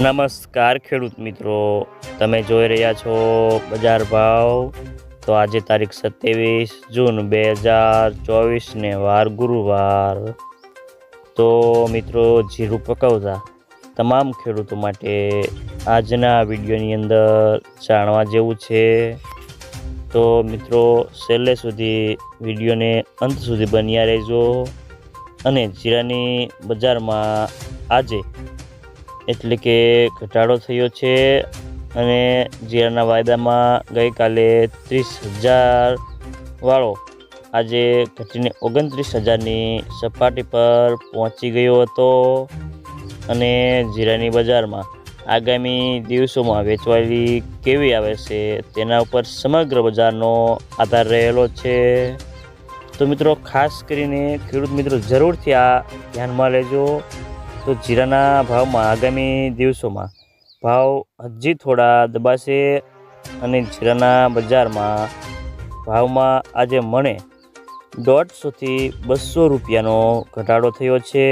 નમસ્કાર, ખેડૂત મિત્રો. તમે જોઈ રહ્યા છો બજાર ભાવ. તો આજે તારીખ સત્યાવીસ જૂન બે હજાર ચોવીસને વાર ગુરુવાર. તો મિત્રો, જીરું પકવતા તમામ ખેડૂતો માટે આજના વિડીયોની અંદર જાણવા જેવું છે. તો મિત્રો, છેલ્લે સુધી વિડીયોને અંત સુધી બન્યા રહેજો. અને જીરાની બજારમાં આજે એટલે કે ઘટાડો થયો છે અને જીરાના વાયદામાં ગઈકાલે ત્રીસ હજાર વાળો આજે ઘટીને ઓગણત્રીસ હજારની સપાટી પર પહોંચી ગયો હતો અને જીરાની બજારમાં આગામી દિવસોમાં વેચવાલી કેવી આવે છે તેના ઉપર સમગ્ર બજારનો આધાર રહેલો છે. તો મિત્રો ખાસ કરીને ખેડૂત મિત્રો જરૂરથી આ ધ્યાનમાં લેજો. તો જીરાના ભાવમાં આગામી દિવસોમાં ભાવ હજી થોડા દબાશે અને જીરાના બજારમાં ભાવમાં આજે મણે દોઢસોથી બસો રૂપિયાનો ઘટાડો થયો છે.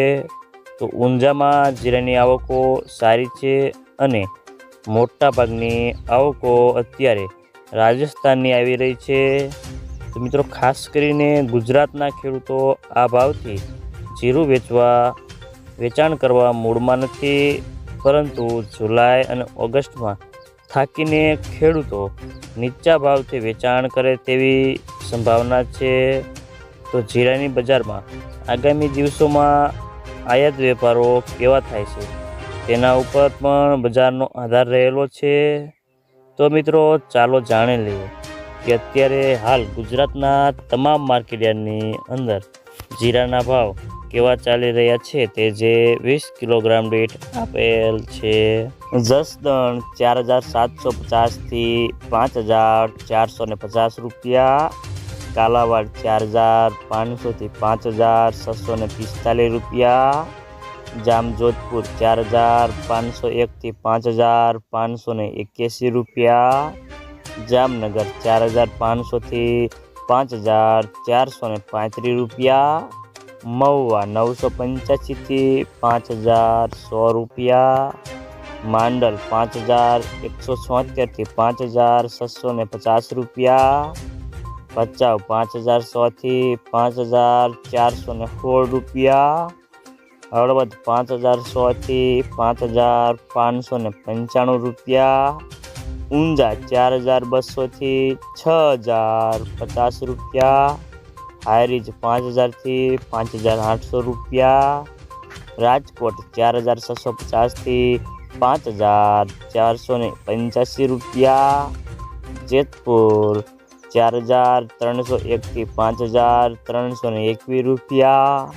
તો ઊંઝામાં જીરાની આવકો સારી છે અને મોટા ભાગની આવકો અત્યારે રાજસ્થાનની આવી રહી છે. તો મિત્રો, ખાસ કરીને ગુજરાતના ખેડૂતો આ ભાવથી જીરું વેચવા વેચાણ કરવા મૂળમાં નથી, પરંતુ જુલાઈ અને ઓગસ્ટમાં થાકીને ખેડૂતો નીચા ભાવથી વેચાણ કરે તેવી સંભાવના છે. તો જીરાની બજારમાં આગામી દિવસોમાં આયાત વેપારો કેવા થાય છે? તેના ઉપર પણ બજારનો આધાર રહેલો છે. તો મિત્રો, ચાલો જાણી લઈએ કે અત્યારે હાલ ગુજરાતના તમામ માર્કેટયાર્ડની અંદર જીરાના ભાવ કેવા ચાલી રહ્યા છે તે જે વીસ કિલોગ્રામ દીઠ આપેલ છે. જસદણ ચાર હજાર સાતસો પચાસથી પાંચ હજાર ચારસો ને પચાસ રૂપિયા. કાલાવાડ ચાર હજાર પાંચસોથી પાંચ હજાર છસો ને પિસ્તાલીસ રૂપિયા. જામજોધપુર ચાર હજાર પાંચસો એકથી પાંચ હજાર પાંચસો ને એક્યાસી રૂપિયા. જામનગર ચાર હજાર પાંચસોથી પાંચ હજાર ચારસો ને પાંત્રીસ રૂપિયા. મહુવા નવસો પંચ્યાસીથી પાંચ હજાર સો રૂપિયા માંડલ પાંચ હજાર એકસો છોતેરથી પાંચ હજાર છસો ને પચાસ રૂપિયા ભચાઉ પાંચ હજાર સોથી પાંચ હજાર ચારસો ને સોળ રૂપિયા હળવદ પાંચ હજાર સોથી પાંચ હજાર પાંચસો ને પંચાણું રૂપિયા ઊંઝા ચાર હજાર બસોથી છ હજાર પચાસ રૂપિયા હાયરીજ પાંચ હજારથી પાંચ હજાર આઠસો રૂપિયા રાજકોટ ચાર હજાર છસો પચાસથી પાંચ હજાર ચારસો ને પંચ્યાસી રૂપિયા જેતપુર ચાર હજાર ત્રણસો એકથી પાંચ હજાર ત્રણસો ને એકવીસ રૂપિયા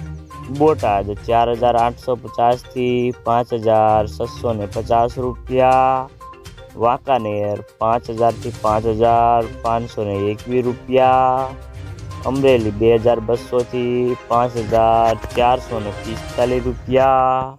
બોટાદ ચાર હજાર આઠસો પચાસથી પાંચ હજાર છસો ને પચાસ રૂપિયા વાંકાનેર પાંચ હજારથી પાંચ હજાર પાંચસો ને એકવીસ રૂપિયા અમરેલી બે હજાર બસોથી પાંચ હજાર ચારસો ને પિસ્તાલીસ રૂપિયા.